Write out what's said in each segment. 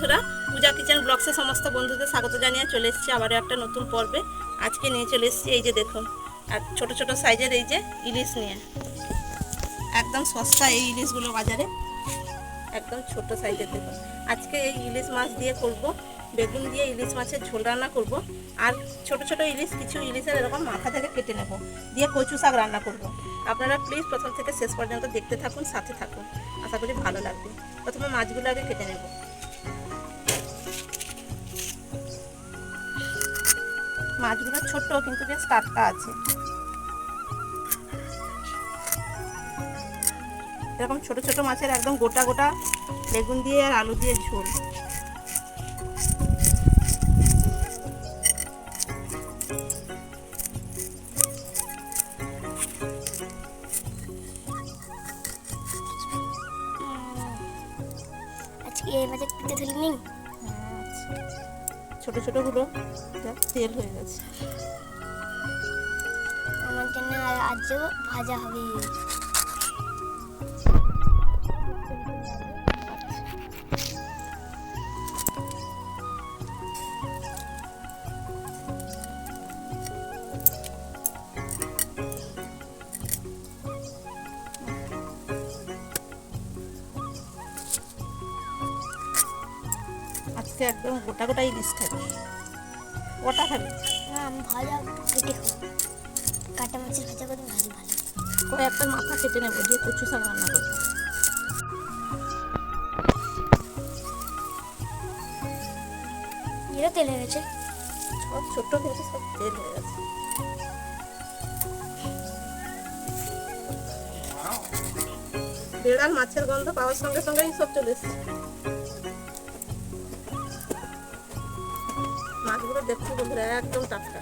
বন্ধুরা, পূজা কিচেন ব্লগসে সমস্ত বন্ধুদের স্বাগত জানিয়ে চলে এসেছি আবারও একটা নতুন পর্বে। আজকে নিয়ে চলে এসেছি এই যে দেখুন, আর ছোট ছোট সাইজের এই যে ইলিশ নিয়ে। একদম সস্তা এই ইলিশগুলো বাজারে, একদম ছোট সাইজের দেখুন। আজকে এই ইলিশ মাছ দিয়ে করব, বেগুন দিয়ে ইলিশ মাছের ঝোল রান্না করব, আর ছোট ছোট ইলিশ, কিছু ইলিশের এরকম মাথা থেকে কেটে নেব, দিয়ে কচু শাক রান্না করব। আপনারা প্লিজ প্রথম থেকে শেষ পর্যন্ত দেখতে থাকুন, সাথে থাকুন। আশা করি ভালো লাগবে। প্রথমে মাছগুলো আগে কেটে নেব। মাছগুলো ছোট কিন্তু বেশ টাটকা আছে। এরকম ছোট ছোট মাছের একদম গোটা গোটা বেগুন দিয়ে আর আলু দিয়ে ঝোল। আজকে এই মাঝে পিঠে ধরে নিই? ছোট ছোটগুলো তেল হয়ে গেছে। আমার জন্য আর আজও ভাজা হবে। আজকে একদম গোটা গোটা ইলিশ খাবি। গোটা খাবি না আমি ভাজা একটু কেটে খাব। কাটা মাছের ভাজা করে ভালো একটা মাথা কেটে নেব দিয়ে কচু শাক রান্না করব। তেল হয়ে গেছে। সব ছোট্ট সব তেল হয়ে গেছে। বেড়াল মাছের গন্ধ পাওয়ার সঙ্গে সঙ্গেই সব চলে এসছে। দেখছি বন্ধুরা, একদম টাটকা।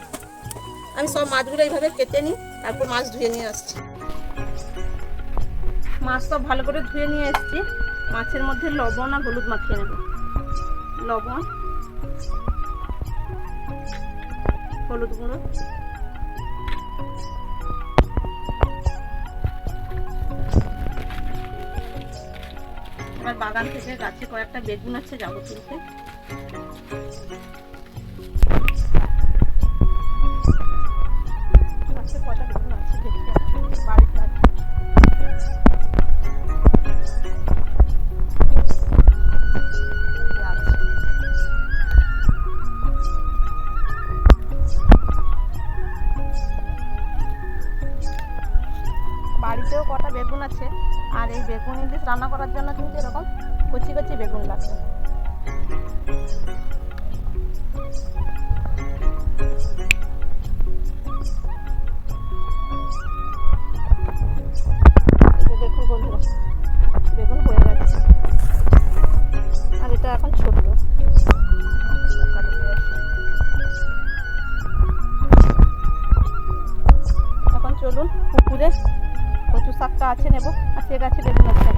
আমি সব মাছগুলো এইভাবে কেটে নিই, তারপর মাছ ধুয়ে নিয়ে আসছি। মাছ সব ভালো করে ধুয়ে নিয়ে এসছি। মাছের মধ্যে লবণ আর হলুদ মাখিয়ে নেব। লবণ, হলুদ গুঁড়ো। এবার বাগান থেকে গাছে কয়েকটা বেগুন আছে যাব তুলতে বাড়িতেও কটা বেগুন আছে, আর এই বেগুন ইলিশ রান্না করার জন্য কিন্তু এরকম কচি কচি বেগুন লাগবে বন্ধুরা, বেগুন হয়ে আর এটা এখন। এখন চলুন শাকটা আছে নেব আর সে গাছে বেগুন আছে।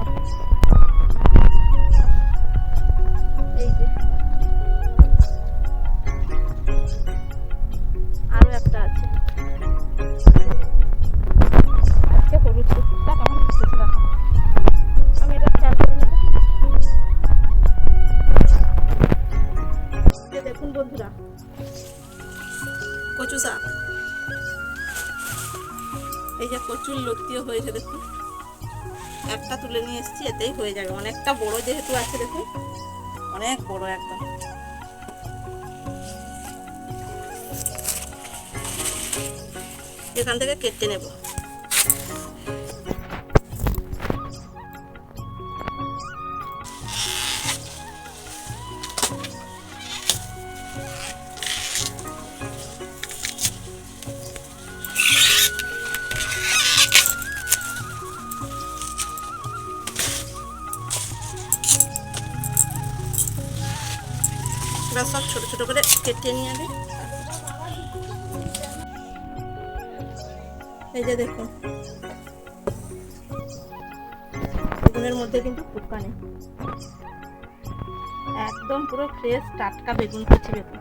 যেহেতু আছে দেখুন। অনেক বড় একদম। এখান থেকে কেটে নেব। এই যে দেখুন বেগুনের মধ্যে কিন্তু পোকা নেই। একদম পুরো ফ্রেশ টাটকা বেগুন কচি বেগুন।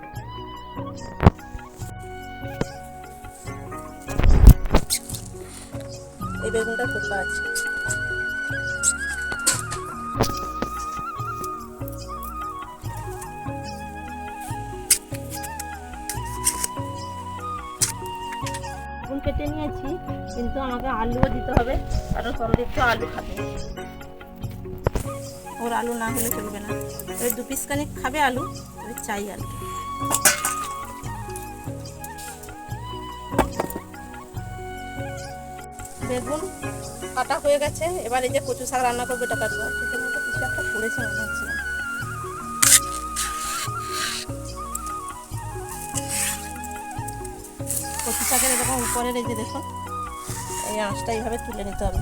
এই বেগুনটা পোকা আছে। কিন্তু আমাকে আলুও দিতে হবে। কারণ সন্দীপ তো আলু খাবে। ওর আলু না হলে চলবে না। ওই দু পিস খানিক খাবে আলু ওই চাই আলু। বেগুন কাটা হয়ে গেছে। এবার এই যে কচু শাক রান্না করবে, এটা কাটবো। কিছু একটা পড়েছে মনে হচ্ছে। কচু শাকের এরকম উপরের এই যে দেখুন এই আঁশটা এইভাবে তুলে নিতে হবে।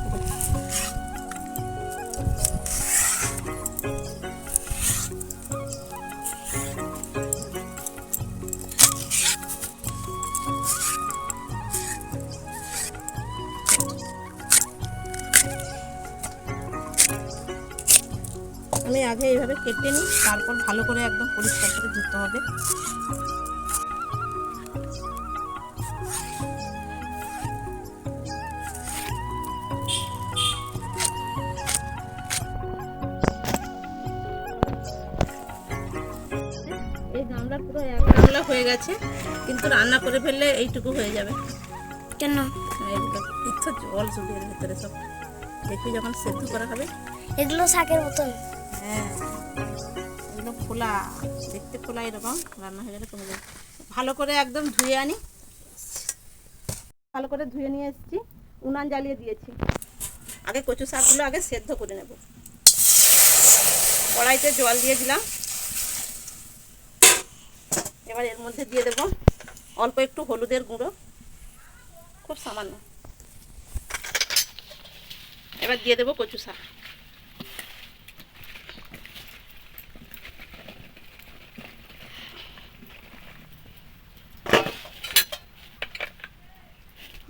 আমি আগে এইভাবে কেটে নিই, তারপর ভালো করে একদম পরিষ্কার করে ধুতে হবে গেছে কিন্তু রান্না করে ফেললে এইটুকু হয়ে যাবে। কেন? এই জল এর ভিতরে সব। দেখবি যখন সেদ্ধ করা হবে। এগুলো শাকের মতন? হ্যাঁ এগুলো খোলা দেখতে খোলা এরকম রান্না হয়ে গেলে কমে যাবে। ভালো করে একদম ধুয়ে আনি। ভালো করে ধুয়ে নিয়ে এসেছি উনান জ্বালিয়ে দিয়েছি। আগে কচু শাকগুলো আগে সেদ্ধ করে নেব। কড়াইতে জল দিয়ে দিলাম। এবার এর মধ্যে দিয়ে দেবো অল্প একটু হলুদের গুঁড়ো, খুব সামান্য। এবার দিয়ে দেবো কচু শাক।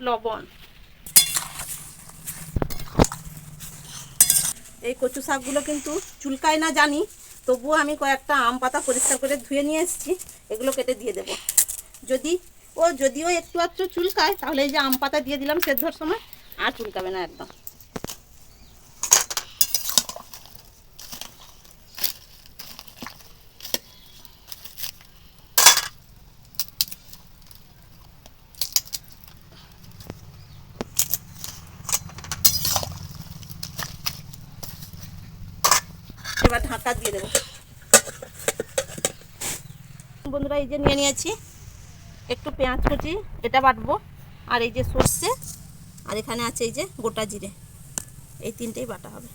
লবণ। এই কচু শাকগুলো কিন্তু চুলকায় না জানি, তবুও আমি কয়েকটা আম পাতা পরিষ্কার করে ধুয়ে নিয়ে এসেছি। এগুলো কেটে দিয়ে দেব। যদি ও যদিও একটু একটু চুলকায়, তাহলে এই যে আম পাতা দিয়ে দিলাম সেদ্ধর সময়, আর চুলকাবে না একদম। এবার ঢাকা দিয়ে দেবো বন্ধুরা এই যে নিয়ে নিয়েছি। একটু পেঁয়াজ কুচি, এটা বাটবো। আর এই যে সর্ষে, আর এখানে আছে এই যে গোটা জিরে। এই তিনটেই বাটা হবে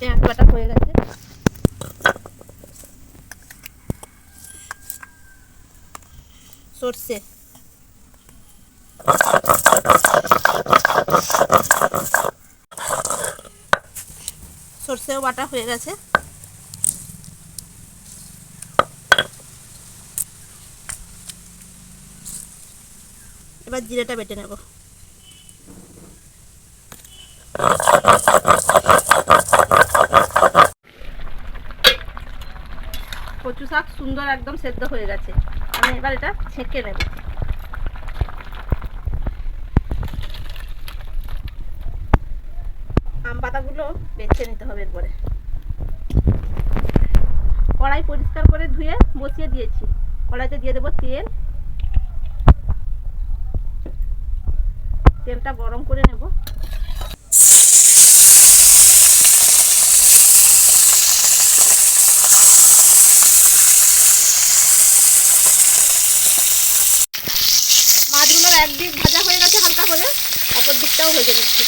পেঁয়াজ বাটা হয়ে গেছে সর্ষে সর্ষেও বাটা হয়ে গেছে। এবার জিরেটা বেটে নেব। কচু শাক সুন্দর একদম সেদ্ধ হয়ে গেছে। আমি এবার এটা ছেঁকে নেব। আম পাতাগুলো বেছে নিতে হবে এরপরে। কড়াই পরিষ্কার করে ধুয়ে বসিয়ে দিয়েছি। কড়াইতে দিয়ে দেবো তেল। তেলটা গরম করে নেব। মাছগুলোর একদিক ভাজা হয়ে গেছে হালকা করে, অপর দিকটাও ভেজে নিচ্ছি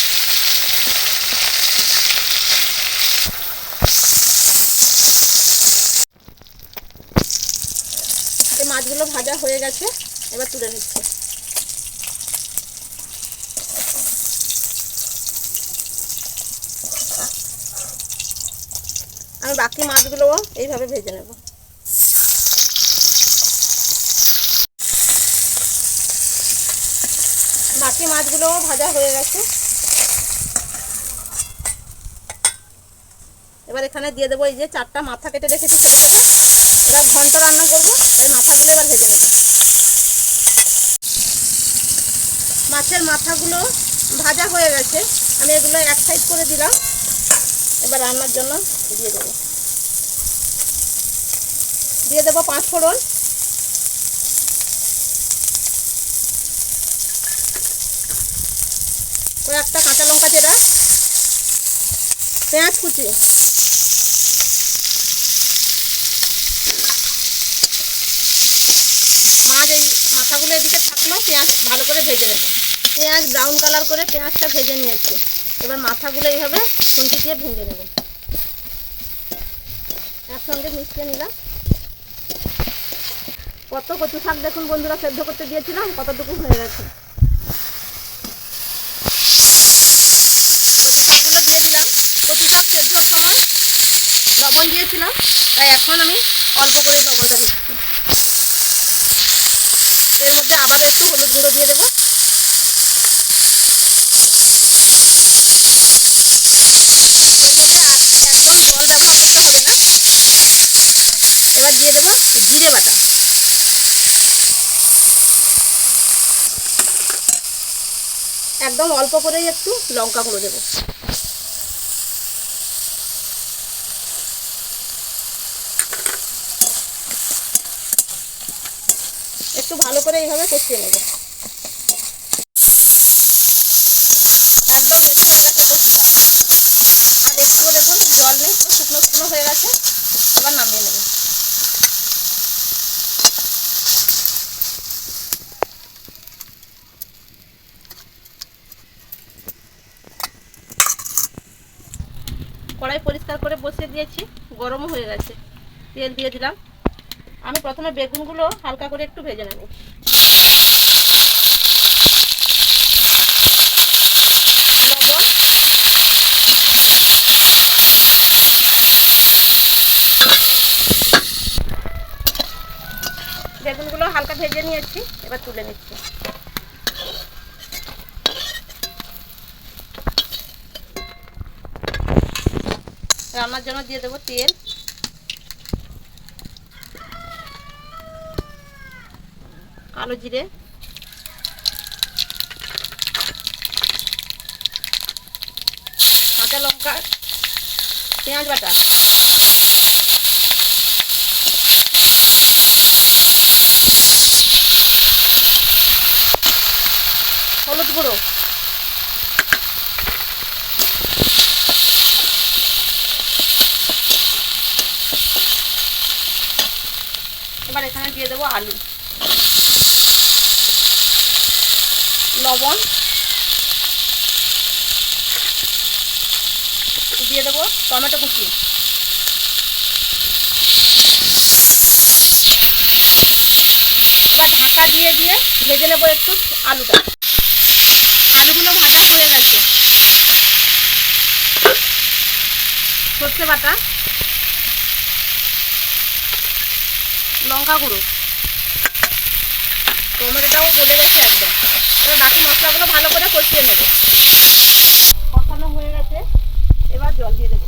এই মাছগুলো ভাজা হয়ে গেছে, এবার তুলে নিচ্ছি। আমি বাকি মাছগুলোও এইভাবে ভেজে নেব। বাকি মাছগুলোও ভাজা হয়ে গেছে। এবার এখানে দিয়ে দেবো এই যে চারটা মাথা কেটে রেখেছি এবার ঘন্ট রান্না করব। এই মাথাগুলো এবার ভেজে নেব মাছের মাথাগুলো ভাজা হয়ে গেছে। আমি এগুলো এক সাইড করে দিলাম। এবার রান্নার জন্য দিয়ে দেবো। দিয়ে দেবো পাঁচ ফোড়ন। কয়েকটা কাঁচা লঙ্কা চেরা পেঁয়াজ কুচি আর এই মাথাগুলো এদিকে থাকল পেঁয়াজ ভালো করে ভেজে নেব। পেঁয়াজ ব্রাউন কালার করে পেঁয়াজটা ভেজে নিয়েছি। এবার মাথাগুলো এইভাবে খুন্তি দিয়ে ভেঙে নেব। একসঙ্গে মিশিয়ে নিলাম। কত কচু শাক দেখুন বন্ধুরা, সেদ্ধ করতে দিয়েছিলাম, কতটুকু হয়ে গেছে। কচু শাকগুলো দিয়ে দিলাম। কচু শাক সেদ্ধর সময় লবণ দিয়েছিলাম, তাই এখন আমি অল্প করে লবণটা দিচ্ছি এর মধ্যে আবারও একটু হলুদ গুঁড়ো দিয়ে দেবো। এর মধ্যে একদম জল ব্যবহার করতে হবে না। এবার দিয়ে দেবো জিরে বাটা। একদম অল্প করেই একটু লঙ্কা গুঁড়ো দেবো একটু ভালো করে এইভাবে কষিয়ে নেব। একদম রেডি হয়ে গেছে কষিটা আর একটুও দেখুন জল নেই শুকনো শুকনো হয়ে গেছে, এবার নামিয়ে নেব। কড়াই পরিষ্কার করে বসিয়ে দিয়েছি, গরমও হয়ে গেছে। তেল দিয়ে দিলাম। আমি প্রথমে বেগুনগুলো হালকা করে একটু ভেজে নেব লবণ বেগুনগুলো হালকা ভেজে নিয়েছি, এবার তুলে নিচ্ছি। রান্নার জন্য দিয়ে দেবো তেল। কালো জিরে। কাঁচা লঙ্কা, পেঁয়াজ বাটা। গুঁড়ো এবার এখানে দিয়ে দেবো আলু। লবণ। দিয়ে দেবো টমেটো কুচি। এবার ঢাকা দিয়ে দিয়ে ভেজে নেব একটু আলুটা। আলুগুলো ভাজা হয়ে গেছে সর্ষে বাটা, লঙ্কা গুঁড়ো, টমেটোটাও গলে গেছে একদম। এবার বাকি মশলাগুলো ভালো করে কষিয়ে নেব। কষানো হয়ে গেছে, এবার জল দিয়ে দেবো।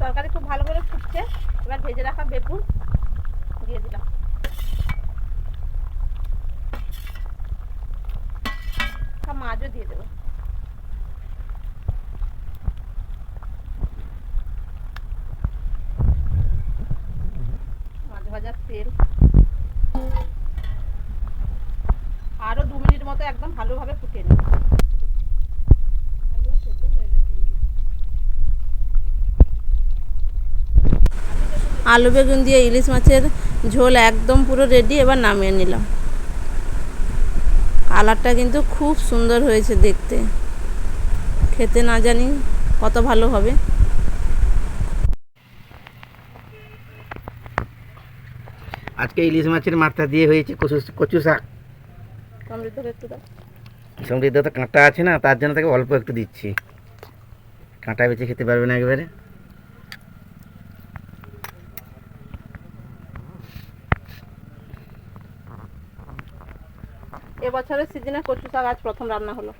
তরকারি খুব ভালো করে ফুটছে। এবার ভেজে রাখা বেগুন। দিয়ে দিলাম। মাছও দিয়ে দেবো মাছ ভাজার তেল আরও দু মিনিট মতো একদম ভালোভাবে ফুটিয়ে নেব আলুও সেদ্ধ হয়ে গেছে এই যে। আলু বেগুন দিয়ে ইলিশ মাছের ঝোল একদম পুরো রেডি এবার নামিয়ে নিলাম। কালারটা কিন্তু খুব সুন্দর হয়েছে দেখতে। খেতে না জানি কত ভালো হবে। আজকে ইলিশ মাছের মাথা দিয়ে হয়েছে কচু কচু শাক। সমৃদ্ধ তো কাঁটা আছে না তার জন্য তাকে অল্প একটু দিচ্ছি। কাঁটা বেছে খেতে পারবে না একেবারে। এবছরের সিজনে কচু শাক আজ প্রথম রান্না হলো।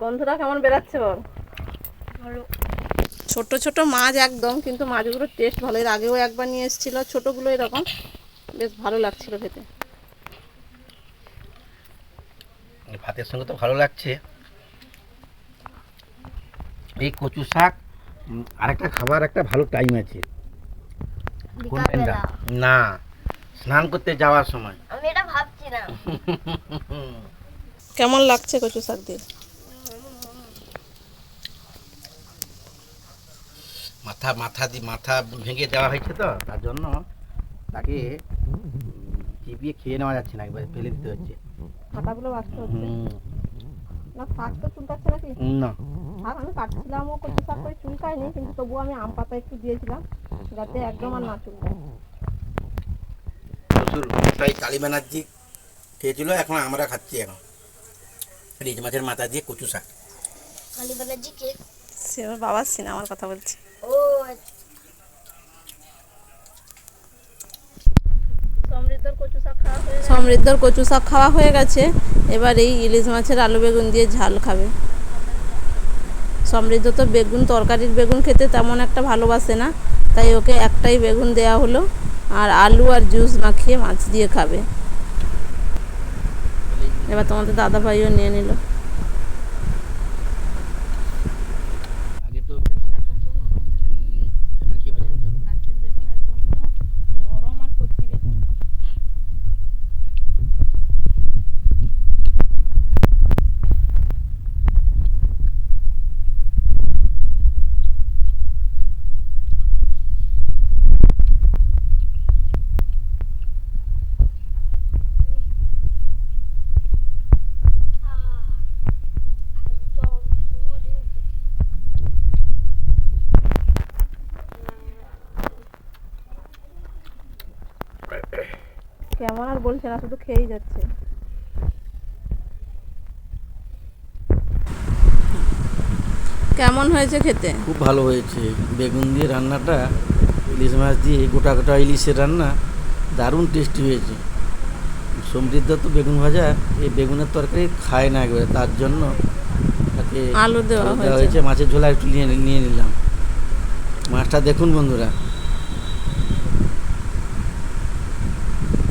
গন্ধটা কেমন বেরাচ্ছে বল? ভালো। ছোট ছোট মাছ একদম কিন্তু মাছগুলোর টেস্ট ভালো। এর আগেও একবার নিয়ে এসেছিল ছোটোগুলো এরকম। বেশ ভালো লাগছিল খেতে। ভাতের সঙ্গে তো ভালো লাগছে। এই কচু শাক আরেকটা খাবার একটা ভালো টাইম আছে। না স্নান করতে যাওয়ার সময়। আমি এটা ভাবছিলাম কেমন লাগছে কচু শাক দিয়ে? মাথা মাথা দি মাথা ভেঙে দেওয়া হয়েছে তো তার জন্য তাকে চিবিয়ে খেয়ে নেওয়া যাচ্ছে না একবারে ফেলে দিতে হচ্ছে। কাটাগুলো বাঁচতে হচ্ছে? না শাক তো চুলকাচ্ছে নাকি? না। শাক আমি কাটছিলাম ও কচু শাক করে চুলকায়নি কিন্তু তবুও আমি আম পাতা একটু দিয়েছিলাম যাতে একদম আর না চুলকায় প্রচুর তাই কালী ব্যানার্জি খেয়েছিল এখন আমরা খাচ্ছি এখন। রিচ মাছের মাথা দিয়ে কচু শাক। কালী ব্যানার্জি কে? সে আমার বাবার সিনেমার কথা বলছে ও সমৃদ্ধর কচু শাক খাওয়া হয়ে সমৃদ্ধর কচু শাক খাওয়া হয়ে গেছে। এবার এই ইলিশ মাছের আলু বেগুন দিয়ে ঝাল খাবে। সমৃদ্ধ তো বেগুন, তরকারির বেগুন খেতে তেমন একটা ভালোবাসে না। তাই ওকে একটাই বেগুন দেয়া হলো আর আলু আর জুস মাখিয়ে মাছ দিয়ে খাবে। এবার তোমাদের দাদা ভাইও নিয়ে নিল আগে তো নরম আর কচি বেগুন কেমন আর বলছে না শুধু খেয়েই যাচ্ছে। কেমন হয়েছে খেতে? খুব ভালো হয়েছে। বেগুন দিয়ে রান্নাটা ইলিশ মাছ দিয়ে গোটা গোটা ইলিশের রান্না দারুণ টেস্টি হয়েছে। সমৃদ্ধ তো বেগুন ভাজা এই বেগুনের তরকারি খায় না একবারে তার জন্য তাকে আলু দেওয়া হয়েছে। মাছের ঝোলা একটু নিয়ে নিয়ে নিলাম। মাছটা দেখুন বন্ধুরা।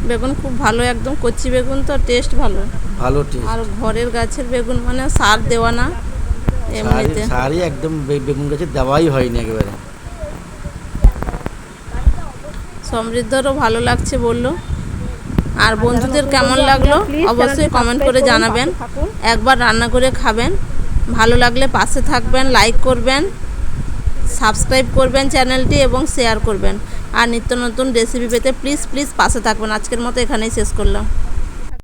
বেগুন খুব ভালো একদম কচি বেগুন তো টেস্ট ভালো। ভালো টেস্ট আর ঘরের গাছের বেগুন মানে সার দেওয়া না এমনিতে। শাড়ি একদম বেগুন গাছে দেওয়াই হয়নি একেবারে। সমৃদ্ধরও ভালো লাগছে বলল। আর বন্ধুদের কেমন লাগল? অবশ্যই কমেন্ট করে জানাবেন। একবার রান্না করে খাবেন। ভালো লাগলে পাশে থাকবেন লাইক করবেন সাবস্ক্রাইব করবেন চ্যানেলটি এবং শেয়ার করবেন। আর নিত্য নতুন রেসিপি পেতে প্লিজ প্লিজ পাশে থাকবেন। আজকের মতো এখানেই শেষ করলাম।